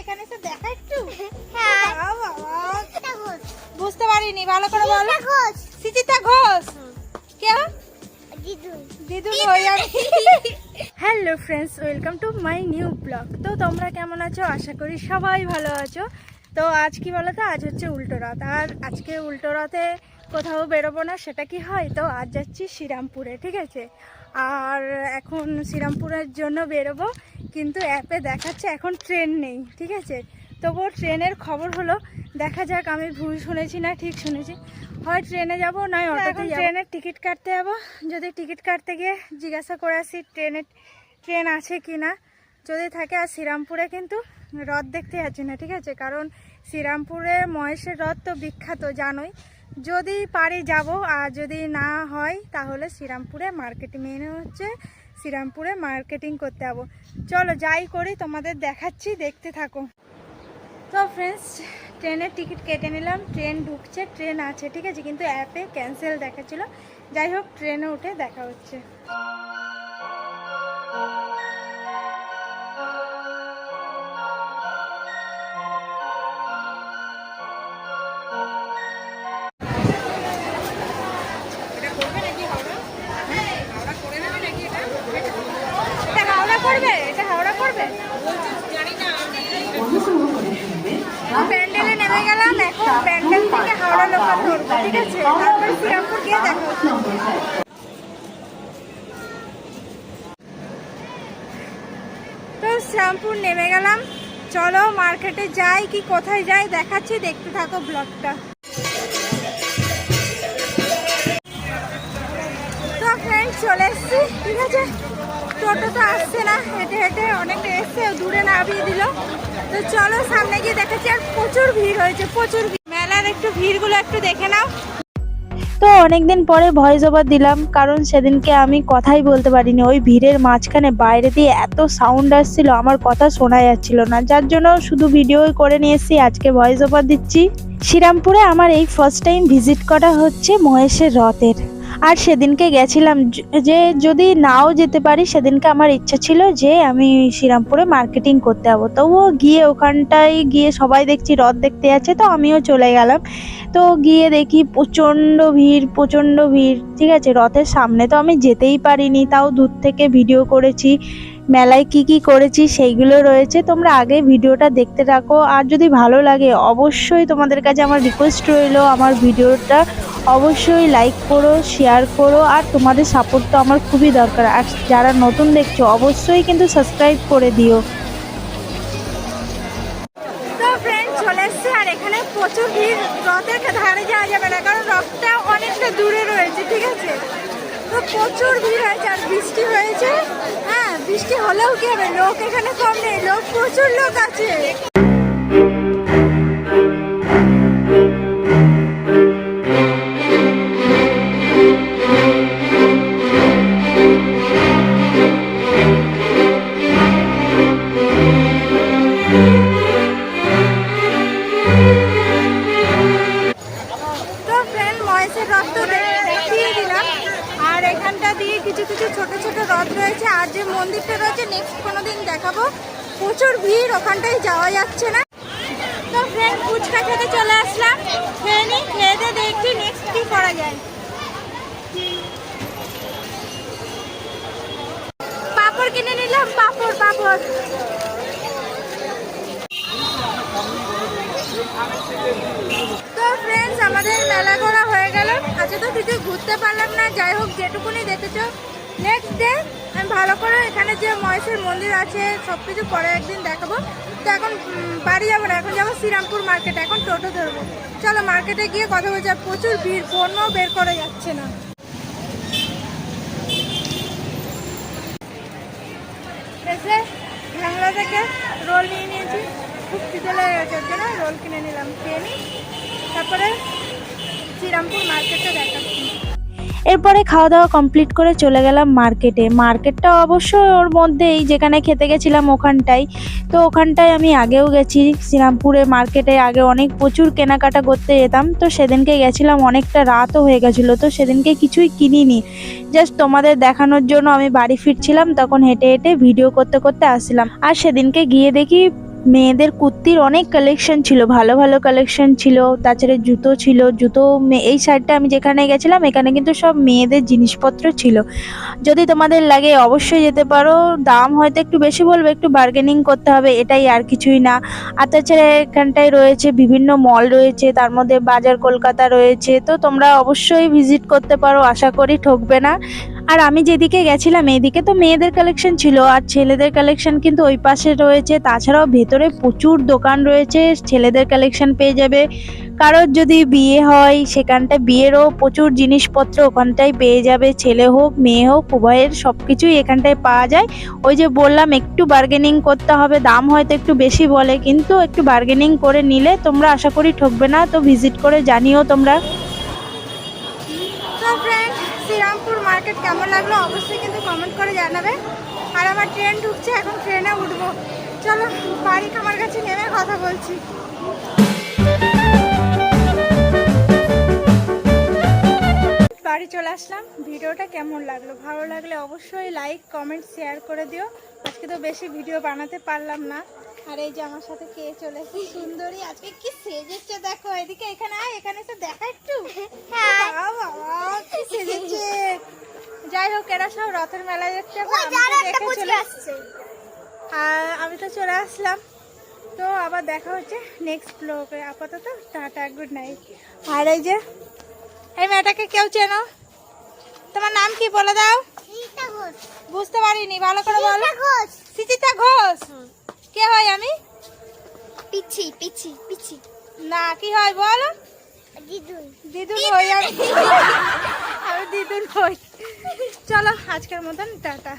এখানে এসে দেখা একটু। হ্যাঁ। বাবা, বাবা। এটা ঘোষ। বুঝতে পারিনি ভালো করে বলো। ঘোষ। কে দিদুন। দিদুন হই আমি hello friends welcome to my new blog. তো তোমরা কেমন আছো? আশা করি সবাই ভালো আছো। তো আজ কি বলো তো আজ হচ্ছে উল্টো রাত আর আজকে উল্টো রাতে কোথাও বেরোবো না সেটা কি হয়? তো আজ যাচ্ছি শ্রীরামপুরে ঠিক আছে? আর এখন শ্রীরামপুরের জন্য বেরোবো কিন্তু অ্যাপে দেখাচ্ছে এখন ট্রেন নেই ঠিক আছে? তবুও ট্রেনের খবর হলো দেখা যাক আমি ভুল শুনেছি না ঠিক শুনেছি। হয় ট্রেনে যাব নয় অটোতে ট্রেনের টিকিট কাটতে যাব। যদি টিকিট কাটতে গিয়ে জিজ্ঞাসা করে আসি ট্রেনের ট্রেন আছে কি না যদি থাকে আর শ্রীরামপুরে কিন্তু রথ দেখতে যাচ্ছি না ঠিক আছে? কারণ শ্রীরামপুরে মহেশের রথ তো বিখ্যাত জানোই। যদি পারি যাব, আর যদি না হয়, তাহলে শ্রীরামপুরে মার্কেটিং মেনে হচ্ছে শ্রীরামপুরে মার্কেটিং করতে যাব। চলো যাই করি, তোমাদের দেখাচ্ছি, দেখতে থাকো। তো ফ্রেন্ডস ট্রেনের টিকিট কেটে নিলাম ট্রেন ঢুকছে ট্রেন আছে, ঠিক আছে? কিন্তু অ্যাপে ক্যান্সেল দেখাচ্ছিল। যাই হোক ট্রেনে উঠে দেখা হচ্ছে। তো শ্রীরামপুর নেমে গেলাম। চলো মার্কেটে যাই, কি কোথায় যাই দেখাচ্ছি, দেখতে থাকো ব্লগটা। চলে এসছি, ঠিক আছে? টোটো তো আসছে না, হেঁটে হেঁটে অনেকটা এসছে দূরে নামিয়ে দিল। তো চলো সামনে গিয়ে দেখাচ্ছি, আর প্রচুর ভিড় হয়েছে, প্রচুর মেলার একটু ভিড়গুলো একটু দেখে নাও। তো অনেকদিন পরে ভয়েস ওভার দিলাম, কারণ সেদিনকে আমি কথাই বলতে পারিনি। ওই ভিড়ের মাঝখানে বাইরে দিয়ে এত সাউন্ড আসছিল, আমার কথা শোনা যাচ্ছিল না। যার জন্য শুধু ভিডিও করে নিয়ে এসেছি আজকে ভয়েস ওভার দিচ্ছি। শ্রীরামপুরে আমার এই ফার্স্ট টাইম ভিজিট করা হচ্ছে মহেশের রথের। আর সেদিনকে গেছিলাম যে যদি নাও যেতে পারি, সেদিনকে আমার ইচ্ছা ছিল যে আমি শ্রীরামপুরে মার্কেটিং করতে যাব। তবুও গিয়ে ওখানটায় গিয়ে সবাই দেখছি, রথ দেখতে যাচ্ছে, তো আমিও চলে গেলাম। তো গিয়ে দেখি প্রচণ্ড ভিড় প্রচণ্ড ভিড়, ঠিক আছে? রথের সামনে তো আমি যেতেই পারিনি, তাও দূর থেকে ভিডিও করেছি। মেলায় কি কি করেছি সেইগুলো রয়েছে। তোমরা আগে ভিডিওটা দেখতে থাকো। আর যদি ভালো লাগে, অবশ্যই তোমাদের কাছে আমার রিকোয়েস্ট রইল। আমার ভিডিওটা অবশ্যই লাইক করো শেয়ার করো, আর তোমাদের সাপোর্ট তো আমার খুবই দরকার। আর যারা নতুন দেখছ, অবশ্যই কিন্তু সাবস্ক্রাইব করে দিও। দূরে রয়েছে, ঠিক আছে? তো প্রচুর ভিড় হয়েছে, আর বৃষ্টি হয়েছে। হ্যাঁ বৃষ্টি হলেও কি হবে? লোক এখানে কম নেই লোক প্রচুর লোক আছে। মন্দিরটা রয়েছে নেক্সট কোনো দিন দেখাবো। প্রচুর ভিড়, ওখানটায় যাওয়া যাচ্ছে না। তো ফ্রেন্ড ফুচকা খেতে চলে আসলাম। খেয়ে নিই খেয়ে দেখছি নেক্সট কী করা যায়। পাপড় কিনে নিলাম, পাপড় পাপড়। তো ফ্রেন্ডস আমাদের মেলা ঘোরা হয়ে গেল। আজকে তো কিছু ঘুরতে পারলাম না, যাই হোক, যেটুকুনি দেখেছ নেক্সট ডে আমি ভালো করে এখানে যে মহেশের মন্দির আছে সব কিছু পরে একদিন দেখাবো। তো এখন বাড়ি যাব না, এখন যাব শ্রীরামপুর মার্কেটে এখন টোটো ধরবো। চলো মার্কেটে গিয়ে কথা বলছি প্রচুর ভিড় পণ্য বের করা যাচ্ছে না। এসে থেকে রোল নিয়ে নিয়েছি। খুব খিদে লেগে গেছে জন্য রোল কিনে নিলাম। খেয়ে তারপরে শ্রীরামপুর মার্কেটে দেখাচ্ছি এরপরে খাওয়া দাওয়া কমপ্লিট করে চলে গেলাম মার্কেটে মার্কেটটা অবশ্য ওর মধ্যেই, যেখানে খেতে গেছিলাম ওখানটাই। তো ওখানটায় আমি আগেও গেছি, শ্রীরামপুরে মার্কেটে আগে অনেক প্রচুর কেনাকাটা করতে যেতাম। তো সেদিনকে গেছিলাম, অনেকটা রাতও হয়ে গেছিল। তো সেদিনকে কিছুই কিনিনি। জাস্ট তোমাদের দেখানোর জন্য আমি বাড়ি ফিরছিলাম, তখন হেঁটে হেঁটে ভিডিও করতে করতে আসছিলাম। আর সেদিনকে গিয়ে দেখি মেয়েদের কুর্তির অনেক কালেকশন ছিল, ভালো ভালো কালেকশন ছিল, তাছাড়া জুতো ছিল, জুতো এই সাইডটা আমি যেখানে গেছিলাম, এখানে কিন্তু সব মেয়েদের জিনিসপত্র ছিল। যদি তোমাদের লাগে অবশ্যই যেতে পারো, দাম হয়তো একটু বেশি বলবে, একটু বার্গেনিং করতে হবে, এটাই আর কিছুই না। আর তাছাড়া এখানটায় রয়েছে বিভিন্ন মল রয়েছে, তার মধ্যে বাজার কলকাতা রয়েছে, তো তোমরা অবশ্যই ভিজিট করতে পারো, আশা করি ঠকবে না। আর আমি যেদিকে গেছিলাম এইদিকে তো মেয়েদের কালেকশন ছিল আর ছেলেদের কালেকশন কিন্তু ওই পাশে রয়েছে। তাছাড়াও ভেতরে প্রচুর দোকান রয়েছে, ছেলেদের কালেকশন পেয়ে যাবে। কারোর যদি বিয়ে হয় সেখানটায় বিয়েরও প্রচুর জিনিসপত্র ওখানটায় পেয়ে যাবে। ছেলে হোক, মেয়ে হোক, উভয়ের সব কিছুই এখানটায় পাওয়া যায়। ওই যে বললাম, একটু বার্গেনিং করতে হবে। দাম হয়তো একটু বেশি বলে, কিন্তু একটু বার্গেনিং করে নিলে তোমরা আশা করি ঠকবে না। তো ভিজিট করে জানিও তোমরা। শ্রীরামপুর মার্কেট কেমন লাগল অবশ্যই কিন্তু কমেন্ট করে জানাবে। আর আমার ট্রেন ঢুকছে, এখন ট্রেনে উঠবো। চলো, বাড়ি আমার কাছে নেমে কথা বলছি। বাড়ি চলে আসলাম। ভিডিওটা কেমন লাগল? ভালো লাগলে অবশ্যই লাইক কমেন্ট শেয়ার করে দিও। আজকে তো বেশি ভিডিও বানাতে পারলাম না। আর এই যে আমার সাথে কে চলেছে সুন্দরী আজকে কি সেজেছে দেখো এদিকে এখানে আয় এখানে তো দেখা একটু। হ্যাঁ। কি সেজেছে। যাই হোক এরা সব রথের মেলায় দেখতে দেখে চলে আসছে। আর আমি তো চলে আসলাম। তো আবার দেখা হচ্ছে নেক্সট ব্লগে আপাতত টাটা গুড নাইট আর এই যে এই মেয়েটাকে কেউ চেনো? তোমার নাম কি বলে দাও? বুঝতে পারিনি ভালো করে বলো। ঘোষ। সুচিতা ঘোষ। কে হয় আমি? পিছি পিছি পিছি না কি হয় বলো? দিদুন দিদুন। হই আমি। আমি দিদুন হই। চলো আজকের মতন টাটা।